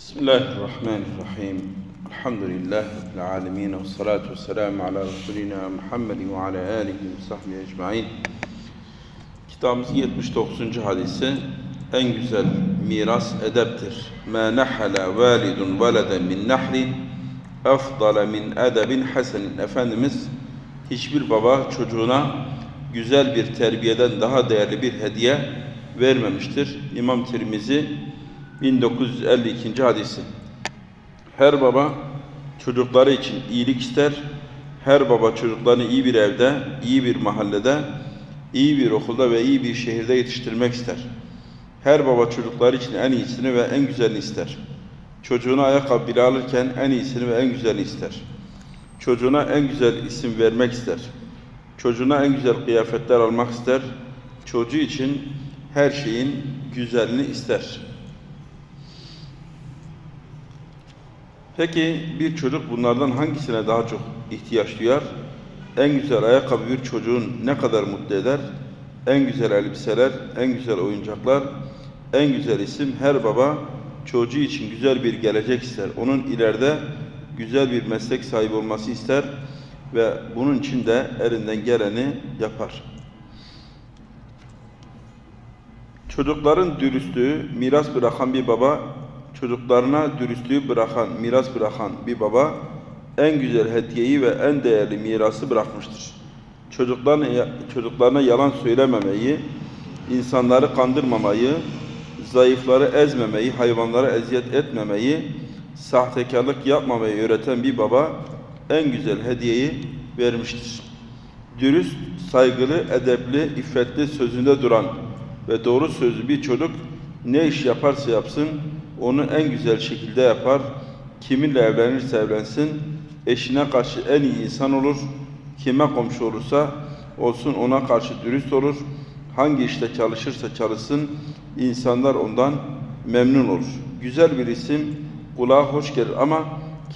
Bismillahirrahmanirrahim. Elhamdülillahi Rabbil alemin. Ve salatu ve selamu ala Resulina Muhammed ve ala alihi ve sahbihi ecmain. Kitabımızın 79. hadisi en güzel miras edeptir. Ma nahala validun veleden min nahlin efdale min edebin hasenin. Efendimiz hiçbir baba çocuğuna güzel bir terbiyeden daha değerli bir hediye vermemiştir. İmam Tirmizi 1952. hadisi. Her baba çocukları için iyilik ister. Her baba çocuklarını iyi bir evde, iyi bir mahallede, iyi bir okulda ve iyi bir şehirde yetiştirmek ister. Her baba çocukları için en iyisini ve en güzelini ister. Çocuğuna ayakkabı bile alırken en iyisini ve en güzelini ister. Çocuğuna en güzel isim vermek ister. Çocuğuna en güzel kıyafetler almak ister. Çocuğu için her şeyin güzelini ister. Peki bir çocuk bunlardan hangisine daha çok ihtiyaç duyar? En güzel ayakkabı bir çocuğun ne kadar mutlu eder? En güzel elbiseler, en güzel oyuncaklar, en güzel isim her baba çocuğu için güzel bir gelecek ister. Onun ileride güzel bir meslek sahibi olması ister ve bunun için de elinden geleni yapar. Çocukların dürüstlüğü miras bırakan bir baba çocuklarına dürüstlüğü bırakan, miras bırakan bir baba en güzel hediyeyi ve en değerli mirası bırakmıştır. Çocuklarına, çocuklarına yalan söylememeyi, insanları kandırmamayı, zayıfları ezmemeyi, hayvanlara eziyet etmemeyi, sahtekarlık yapmamayı öğreten bir baba en güzel hediyeyi vermiştir. Dürüst, saygılı, edepli, iffetli sözünde duran ve doğru sözlü bir çocuk ne iş yaparsa yapsın onu en güzel şekilde yapar. Kiminle evlenirse evlensin, eşine karşı en iyi insan olur. Kime komşu olursa olsun ona karşı dürüst olur. Hangi işte çalışırsa çalışsın, insanlar ondan memnun olur. Güzel bir isim kulağa hoş gelir ama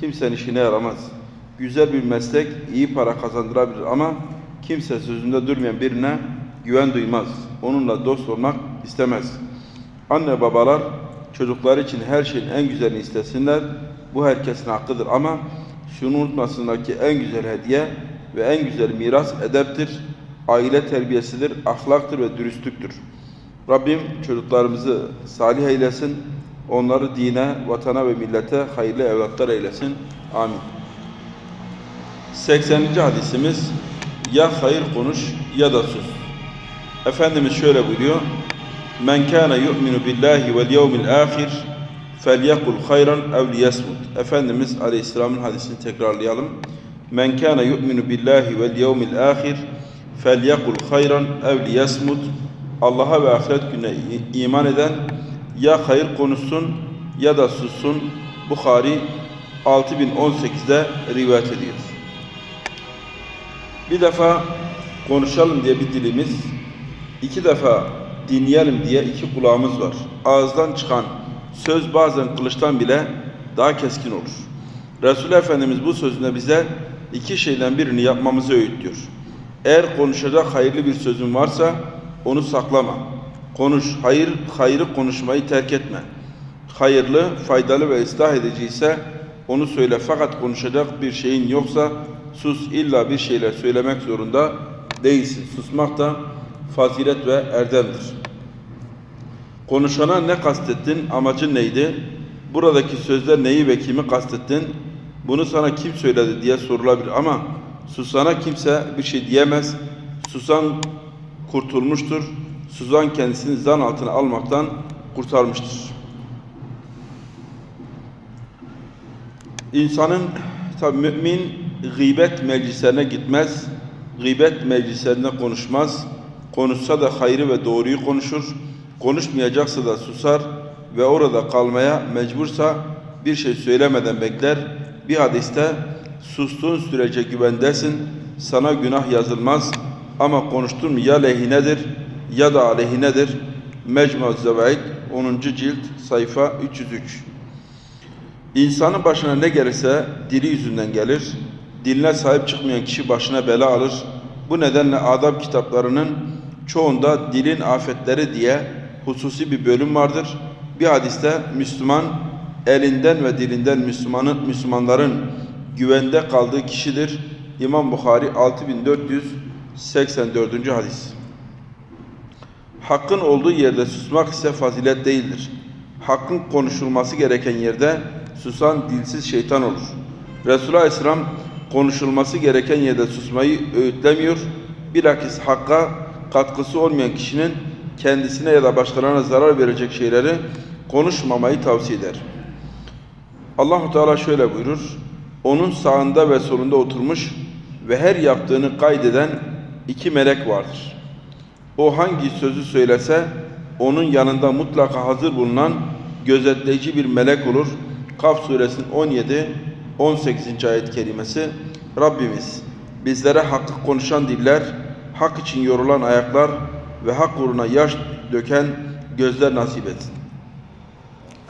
kimsenin işine yaramaz. Güzel bir meslek iyi para kazandırabilir ama kimse sözünde durmayan birine güven duymaz. Onunla dost olmak istemez. Anne babalar çocuklar için her şeyin en güzelini istesinler. Bu herkesin hakkıdır ama şunu unutmasınlar ki en güzel hediye ve en güzel miras edeptir, aile terbiyesidir, ahlaktır ve dürüstlüktür. Rabbim çocuklarımızı salih eylesin, onları dine, vatana ve millete hayırlı evlatlar eylesin. Amin. 80. hadisimiz ya hayır konuş ya da sus. Efendimiz şöyle buyuruyor. Men kana yu'minu billahi vel yevmil ahir felyekul hayran ev liyesmut. Efendimiz Aleyhisselam'ın hadisini tekrarlayalım. Men kana yu'minu billahi vel yevmil ahir felyekul hayran ev liyesmut. Allah'a ve ahiret gününe iman eden ya hayır konuşsun ya da sussun. Bukhari 6018'de rivayet ediyor. Bir defa konuşalım diye bir dilimiz, iki defa dinleyelim diye iki kulağımız var. Ağızdan çıkan söz bazen kılıçtan bile daha keskin olur. Resul Efendimiz bu sözünde bize iki şeyden birini yapmamızı öğütlüyor. Eğer konuşacak hayırlı bir sözün varsa onu saklama. Konuş, hayır, hayrı konuşmayı terk etme. Hayırlı, faydalı ve ıslah edici ise onu söyle. Fakat konuşacak bir şeyin yoksa sus illa bir şeyler söylemek zorunda değilsin. Susmak da fazilet ve erdemdir. Konuşana ne kastettin, amacın neydi? Buradaki sözler neyi ve kimi kastettin? Bunu sana kim söyledi diye sorulabilir ama susana kimse bir şey diyemez. Susan kurtulmuştur. Susan kendisini zan altına almaktan kurtarmıştır. İnsanın tabi mümin gıybet meclislerine gitmez, gıybet meclislerinde konuşmaz, konuşsa da hayrı ve doğruyu konuşur, konuşmayacaksa da susar ve orada kalmaya mecbursa bir şey söylemeden bekler. Bir hadiste sustuğun sürece güvendesin, sana günah yazılmaz ama konuştun ya lehinedir ya da aleyhinedir. Mecmu Zevaid 10. cilt sayfa 303 İnsanın başına ne gelirse dili yüzünden gelir. Diline sahip çıkmayan kişi başına bela alır. Bu nedenle adab kitaplarının çoğunda dilin afetleri diye hususi bir bölüm vardır. Bir hadiste Müslüman elinden ve dilinden Müslümanın Müslümanların güvende kaldığı kişidir. İmam Bukhari 6484. hadis. Hakkın olduğu yerde susmak ise fazilet değildir. Hakkın konuşulması gereken yerde susan dilsiz şeytan olur. Resulullah Aleyhisselam konuşulması gereken yerde susmayı öğütlemiyor. Bilakis hakka katkısı olmayan kişinin kendisine ya da başkalarına zarar verecek şeyleri konuşmamayı tavsiye eder. Allahu Teala şöyle buyurur. Onun sağında ve solunda oturmuş ve her yaptığını kaydeden iki melek vardır. O hangi sözü söylese onun yanında mutlaka hazır bulunan gözetleyici bir melek olur. Kaf suresinin 17 18. ayet kelimesi Rabbimiz bizlere hakkı konuşan diller, hak için yorulan ayaklar ve hak uğruna yaş döken gözler nasip etsin.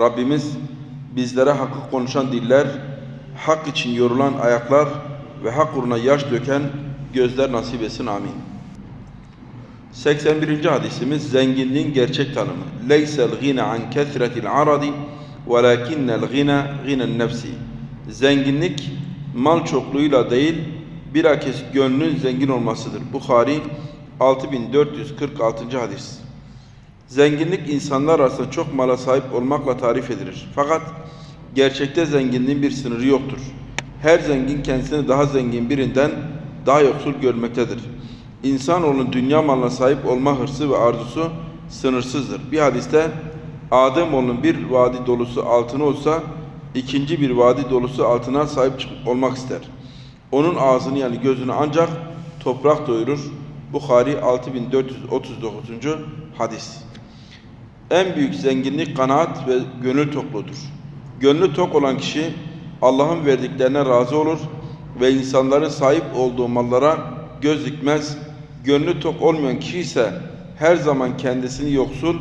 Rabbimiz bizlere hakkı konuşan diller, hak için yorulan ayaklar ve hak uğruna yaş döken gözler nasip etsin. Amin. 81. hadisimiz zenginliğin gerçek tanımı. Leysel gina an kesretil aradi velakinnel gina ginen nefsi. Zenginlik mal çokluğuyla değil bilakis gönlün zengin olmasıdır. Bukhari 6446. hadis. Zenginlik insanlar arasında çok mala sahip olmakla tarif edilir. Fakat gerçekte zenginliğin bir sınırı yoktur. Her zengin kendisini daha zengin birinden daha yoksul görmektedir. İnsanoğlunun dünya malına sahip olma hırsı ve arzusu sınırsızdır. Bir hadiste Ademoğlunun bir vadi dolusu altını olsa ikinci bir vadi dolusu altına sahip olmak ister. Onun ağzını yani gözünü ancak toprak doyurur. Bukhari 6439. hadis. En büyük zenginlik kanaat ve gönül tokludur. Gönlü tok olan kişi Allah'ın verdiklerine razı olur ve insanların sahip olduğu mallara göz dikmez. Gönlü tok olmayan kişi ise her zaman kendisini yoksul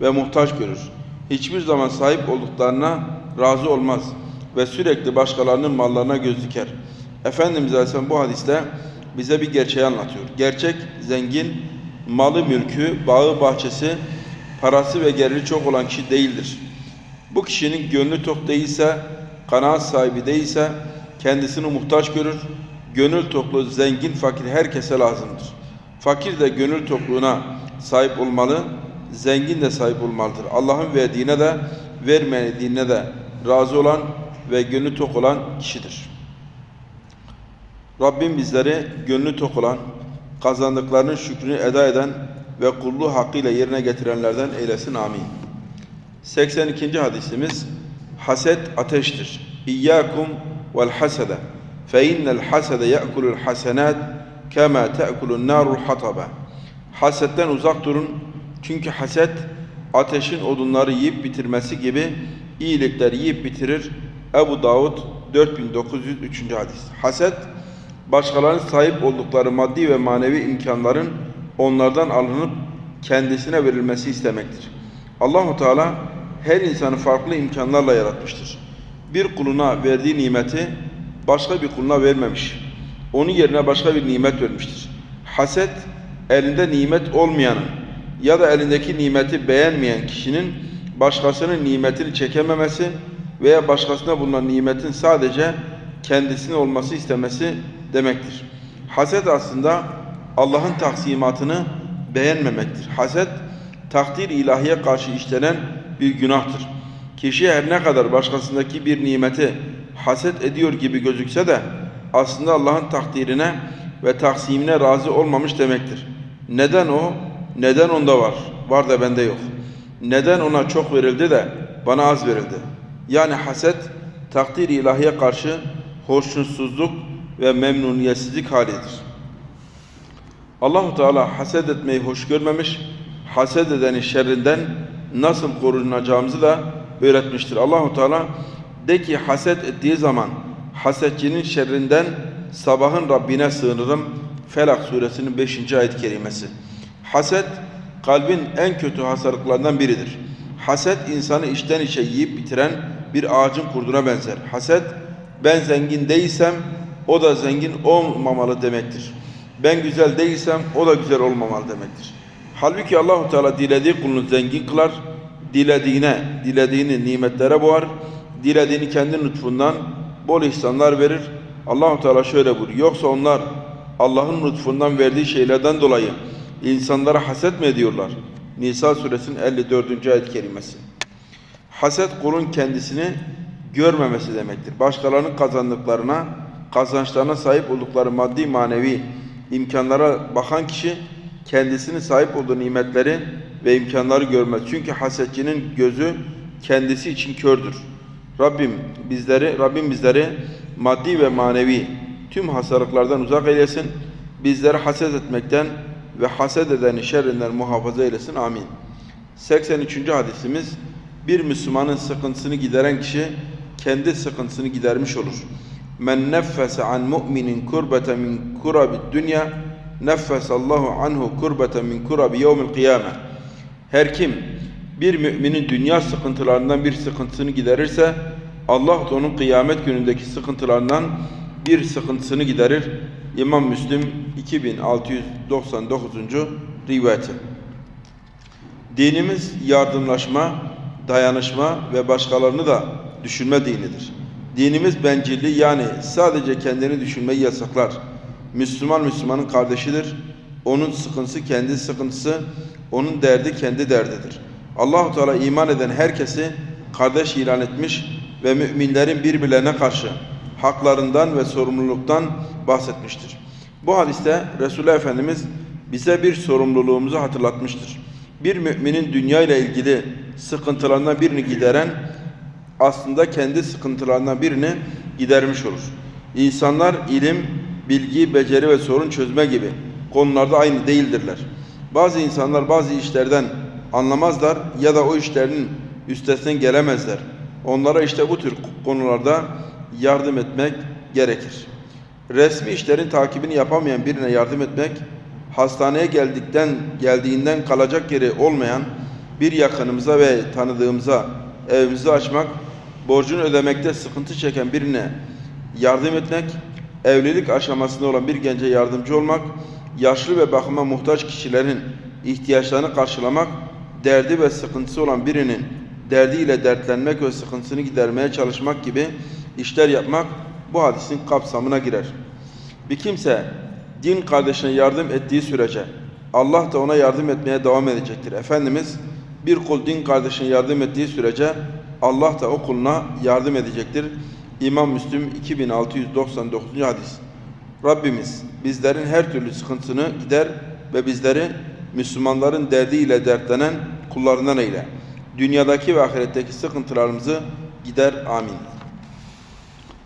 ve muhtaç görür. Hiçbir zaman sahip olduklarına razı olmaz ve sürekli başkalarının mallarına göz diker. Efendimiz Aleyhisselam bu hadiste bize bir gerçeği anlatıyor. Gerçek zengin, malı mülkü, bağı bahçesi, parası ve geliri çok olan kişi değildir. Bu kişinin gönlü tok değilse, kanaat sahibi değilse kendisini muhtaç görür. Gönül toklu, zengin, fakir herkese lazımdır. Fakir de gönül tokluğuna sahip olmalı, zengin de sahip olmalıdır. Allah'ın verdiğine de vermediğine de razı olan ve gönlü tok olan kişidir. Rabbim bizleri gönlü tok olan, kazandıklarının şükrünü eda eden ve kulluğu hakkıyla yerine getirenlerden eylesin. Amin. 82. hadisimiz Haset ateştir. İyyâkum vel hasede fe innel hasede ye'kulul hasenat kema te'kulun narul hataba. Hasetten uzak durun. Çünkü haset ateşin odunları yiyip bitirmesi gibi iyilikler yiyip bitirir. Ebu Davud 4903. hadis. Haset başkalarının sahip oldukları maddi ve manevi imkanların onlardan alınıp kendisine verilmesi istemektir. Allahu Teala her insanı farklı imkanlarla yaratmıştır. Bir kuluna verdiği nimeti başka bir kuluna vermemiş. Onun yerine başka bir nimet vermiştir. Haset elinde nimet olmayanın ya da elindeki nimeti beğenmeyen kişinin başkasının nimetini çekememesi veya başkasına bulunan nimetin sadece kendisinin olması istemesi demektir. Haset aslında Allah'ın taksimatını beğenmemektir. Haset takdir ilahiye karşı işlenen bir günahtır. Kişi her ne kadar başkasındaki bir nimeti haset ediyor gibi gözükse de aslında Allah'ın takdirine ve taksimine razı olmamış demektir. Neden o? Neden onda var? Var da bende yok. Neden ona çok verildi de bana az verildi? Yani haset takdir ilahiye karşı hoşnutsuzluk ve memnuniyetsizlik halidir. Allahu Teala haset etmeyi hoş görmemiş, haset edenin şerrinden nasıl korunacağımızı da öğretmiştir. Allahu Teala de ki haset ettiği zaman hasetçinin şerrinden sabahın Rabbine sığınırım. Felak suresinin 5. ayet kerimesi. Haset kalbin en kötü hastalıklarından biridir. Haset insanı içten içe yiyip bitiren bir ağacın kurduna benzer. Haset ben zengin değilsem o da zengin olmamalı demektir. Ben güzel değilsem o da güzel olmamalı demektir. Halbuki Allahu Teala dilediği kulunu zengin kılar, dilediğine, dilediğini nimetlere boğar, dilediğini kendi lütfundan bol ihsanlar verir. Allahu Teala şöyle buyuruyor. Yoksa onlar Allah'ın lütfundan verdiği şeylerden dolayı insanlara haset mi ediyorlar? Nisa suresinin 54. ayet kerimesi. Haset kulun kendisini görmemesi demektir. Başkalarının kazandıklarına, kazançlarına sahip oldukları maddi manevi imkanlara bakan kişi kendisini sahip olduğu nimetleri ve imkanları görmez. Çünkü hasetçinin gözü kendisi için kördür. Rabbim bizleri, Rabbim bizleri maddi ve manevi tüm hastalıklardan uzak eylesin. Bizleri haset etmekten ve haset edenin şerrinden muhafaza eylesin. Amin. 83. hadisimiz bir Müslümanın sıkıntısını gideren kişi kendi sıkıntısını gidermiş olur. Men neffese an mu'minin kurbete min kurabi dünya neffesallahu anhu kurbete min kurabi yevmil kıyame. Her kim bir müminin dünya sıkıntılarından bir sıkıntısını giderirse Allah da onun kıyamet günündeki sıkıntılarından bir sıkıntısını giderir. İmam Müslim 2699. rivayeti. Dinimiz yardımlaşma, dayanışma ve başkalarını da düşünme dinidir. Dinimiz bencilliği yani sadece kendini düşünmeyi yasaklar. Müslüman Müslümanın kardeşidir. Onun sıkıntısı kendi sıkıntısı, onun derdi kendi derdidir. Allahu Teala iman eden herkesi kardeş ilan etmiş ve müminlerin birbirlerine karşı haklarından ve sorumluluktan bahsetmiştir. Bu hadiste Resulullah Efendimiz bize bir sorumluluğumuzu hatırlatmıştır. Bir müminin dünya ile ilgili sıkıntılarından birini gideren aslında kendi sıkıntılarından birini gidermiş olur. İnsanlar ilim, bilgi, beceri ve sorun çözme gibi konularda aynı değildirler. Bazı insanlar bazı işlerden anlamazlar ya da o işlerin üstesinden gelemezler. Onlara işte bu tür konularda yardım etmek gerekir. Resmi işlerin takibini yapamayan birine yardım etmek, hastaneye geldikten geldiğinden kalacak yeri olmayan bir yakınımıza ve tanıdığımıza evimizi açmak, borcunu ödemekte sıkıntı çeken birine yardım etmek, evlilik aşamasında olan bir gence yardımcı olmak, yaşlı ve bakıma muhtaç kişilerin ihtiyaçlarını karşılamak, derdi ve sıkıntısı olan birinin derdiyle dertlenmek ve sıkıntısını gidermeye çalışmak gibi işler yapmak bu hadisin kapsamına girer. Bir kimse din kardeşine yardım ettiği sürece Allah da ona yardım etmeye devam edecektir. Efendimiz bir kul din kardeşine yardım ettiği sürece Allah da o kuluna yardım edecektir. İmam Müslim 2699. hadis. Rabbimiz bizlerin her türlü sıkıntısını gider ve bizleri Müslümanların derdiyle dertlenen kullarından eyle. Dünyadaki ve ahiretteki sıkıntılarımızı gider. Amin.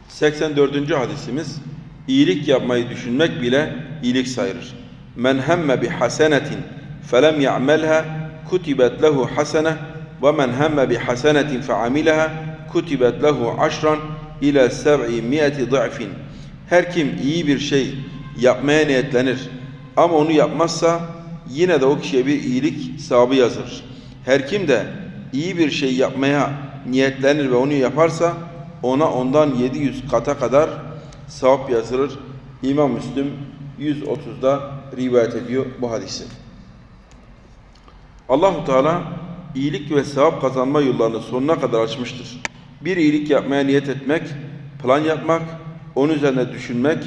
84. hadisimiz iyilik yapmayı düşünmek bile iyilik sayılır. Men hemme bi hasenetin felem ya'melha kutibet lehu hasene ve men hemme bi hasenetin fe amileha kutibet lehu aşran ile sev'i miyeti dı'fin. Her kim iyi bir şey yapmaya niyetlenir ama onu yapmazsa yine de o kişiye bir iyilik sahibi yazılır. Her kim de iyi bir şey yapmaya niyetlenir ve onu yaparsa ona ondan 700 kata kadar sevap yazılır. İmam Müslim 130'da rivayet ediyor bu hadisi. Allahu Teala iyilik ve sevap kazanma yollarını sonuna kadar açmıştır. Bir iyilik yapmaya niyet etmek, plan yapmak, onun üzerine düşünmek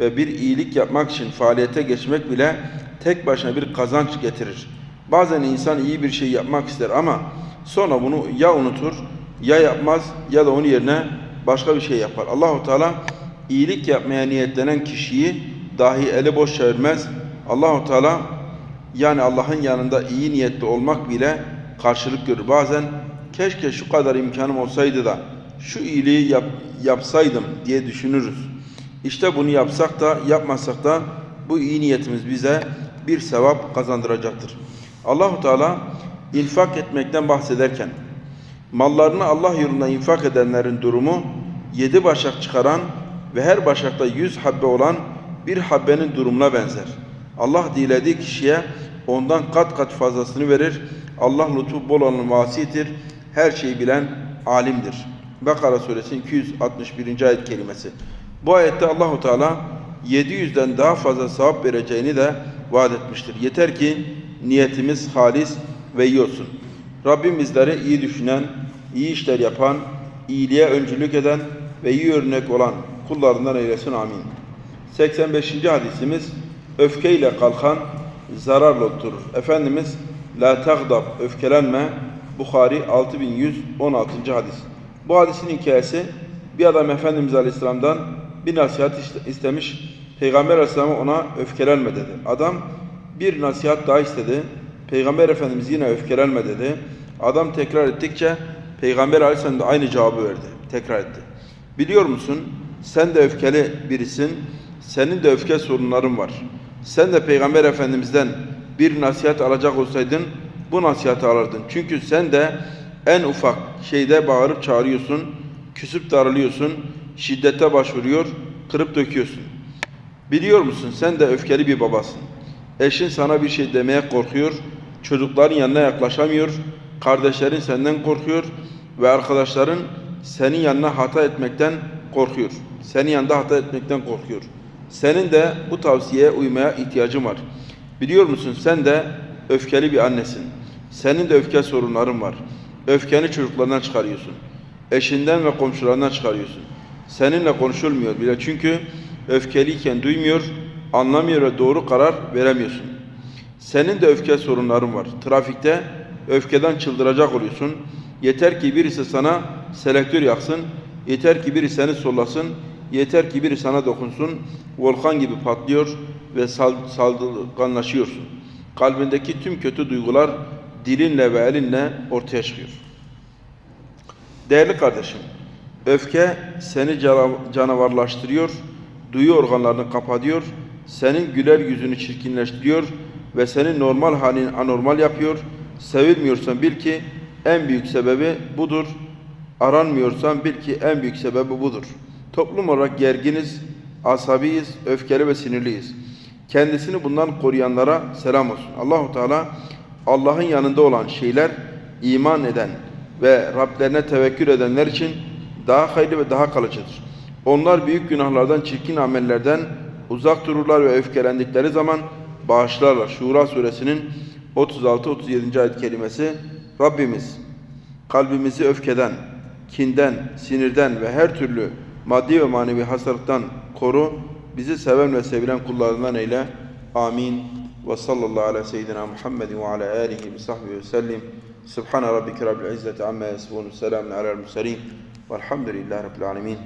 ve bir iyilik yapmak için faaliyete geçmek bile tek başına bir kazanç getirir. Bazen insan iyi bir şey yapmak ister ama sonra bunu ya unutur ya yapmaz ya da onun yerine başka bir şey yapar. Allahu Teala iyilik yapmaya niyetlenen kişiyi dahi eli boş çevirmez. Allahu Teala yani Allah'ın yanında iyi niyetli olmak bile karşılık görür. Bazen keşke şu kadar imkanım olsaydı da şu iyiliği yap, yapsaydım diye düşünürüz. İşte bunu yapsak da yapmasak da bu iyi niyetimiz bize bir sevap kazandıracaktır. Allahu Teala infak etmekten bahsederken mallarını Allah yolunda infak edenlerin durumu yedi başak çıkaran ve her başakta yüz habbe olan bir habbenin durumuna benzer. Allah dilediği kişiye ondan kat kat fazlasını verir. Allah lütfu bol olan vasidir. Her şeyi bilen alimdir. Bakara suresi 261. ayet kelimesi. Bu ayette Allahu Teala 700'den daha fazla sevap vereceğini de vaat etmiştir. Yeter ki niyetimiz halis ve iyi olsun. Rabbim bizlere iyi düşünen, iyi işler yapan, iyiliğe öncülük eden ve iyi örnek olan kullarından eylesin amin. 85. hadisimiz öfkeyle kalkan zararla oturur. Efendimiz la tagdab öfkelenme Bukhari 6116. hadis. Bu hadisin hikayesi bir adam Efendimiz Aleyhisselam'dan bir nasihat iste- istemiş. Peygamber Aleyhisselam ona öfkelenme dedi. Adam bir nasihat daha istedi. Peygamber Efendimiz yine öfkelenme dedi. Adam tekrar ettikçe Peygamber Aleyhisselam da aynı cevabı verdi. Tekrar etti. Biliyor musun? Sen de öfkeli birisin. Senin de öfke sorunların var. Sen de Peygamber Efendimiz'den bir nasihat alacak olsaydın bu nasihatı alırdın. Çünkü sen de en ufak şeyde bağırıp çağırıyorsun, küsüp darılıyorsun, şiddete başvuruyor, kırıp döküyorsun. Biliyor musun sen de öfkeli bir babasın. Eşin sana bir şey demeye korkuyor, çocukların yanına yaklaşamıyor, kardeşlerin senden korkuyor ve arkadaşların senin yanına hata etmekten korkuyor. Senin yanında hata etmekten korkuyor. Senin de bu tavsiyeye uymaya ihtiyacın var. Biliyor musun sen de öfkeli bir annesin. Senin de öfke sorunların var. Öfkeni çocuklarından çıkarıyorsun. Eşinden ve komşularından çıkarıyorsun. Seninle konuşulmuyor bile çünkü öfkeliyken duymuyor, anlamıyor ve doğru karar veremiyorsun. Senin de öfke sorunların var. Trafikte öfkeden çıldıracak oluyorsun. Yeter ki birisi sana selektör yaksın. Yeter ki biri seni sollasın. Yeter ki biri sana dokunsun. Volkan gibi patlıyor ve sal saldırganlaşıyorsun. Kalbindeki tüm kötü duygular dilinle ve elinle ortaya çıkıyor. Değerli kardeşim, öfke seni cana- canavarlaştırıyor, duyu organlarını kapatıyor, senin güler yüzünü çirkinleştiriyor ve senin normal halini anormal yapıyor. Sevilmiyorsan bil ki en büyük sebebi budur. Aranmıyorsan bil ki en büyük sebebi budur. Toplum olarak gerginiz, asabiyiz, öfkeli ve sinirliyiz. Kendisini bundan koruyanlara selam olsun. Allahu Teala Allah'ın yanında olan şeyler iman eden ve Rablerine tevekkül edenler için daha hayırlı ve daha kalıcıdır. Onlar büyük günahlardan, çirkin amellerden uzak dururlar ve öfkelendikleri zaman bağışlarlar. Şura suresinin 36-37. ayet kelimesi Rabbimiz kalbimizi öfkeden, kinden, sinirden ve her türlü maddi ve manevi hastalıktan koru. Bizi seven ve sevilen kullarından eyle. Amin. Ve sallallahu ala seyyidina Muhammedin ve ala alihi ve sahbihi ve sellim. Subhane rabbike rabbil izzeti amma yasifun. Selamun alel murselin. Velhamdülillahi rabbil alemin.